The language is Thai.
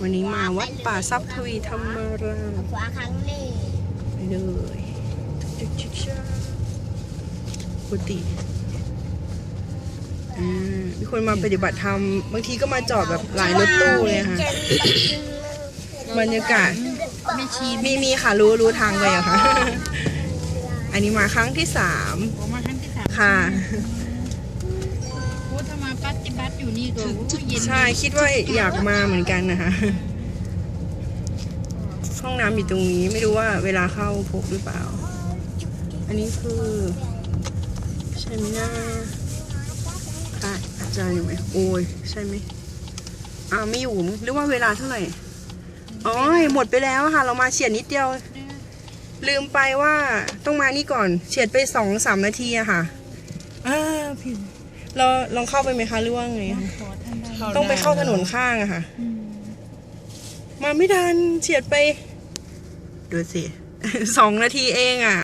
วันนี้มาวัดป่าทรัพย์ทวีธรรมารามขวาครั้งนี้ไปเลยจุ๊ชิชากุฏิอ่ามีคนมาปฏิบัติธรรม บางทีก็มาจอดแบบหลายรถตู้เลยค่ะ บรรยากาศม่ชีมีมีค่ะรู้รู้ทางไปอะค่ะ อันนี้มาครั้งที่สามมาครั้งที่สามค่ะ อ้ถ้ามาปัดจิบัดอยู่นี่ก็โอ้เย็นใช่คิดว่าอยากมาเหมือนกันนะคะห้องน้ำอยู่ตรงนี้ไม่รู้ว่าเวลาเข้าพบหรือเปล่า อันนี้คือใช่ไหมนะอะอาจารย์อยู่ไหมโอ้ยใช่ไหมอ้าวไม่อยู่หรือว่าเวลาเท่าไหร่อ๋อหมดไปแล้วค่ะ เรามาเฉียดนิดเดียว ลืมไปว่าต้องมานี่ก่อนเฉียดไปสองสามนาทีอะค่ะอ่าผิว เราลองเข้าไปไหมคะหรือว่าไงคะขอท่านได้ต้องไปเข้าถนนข้างอะค่ะอืมมาไม่ทันเฉียดไป ดูสิ สองนาทีเองอะ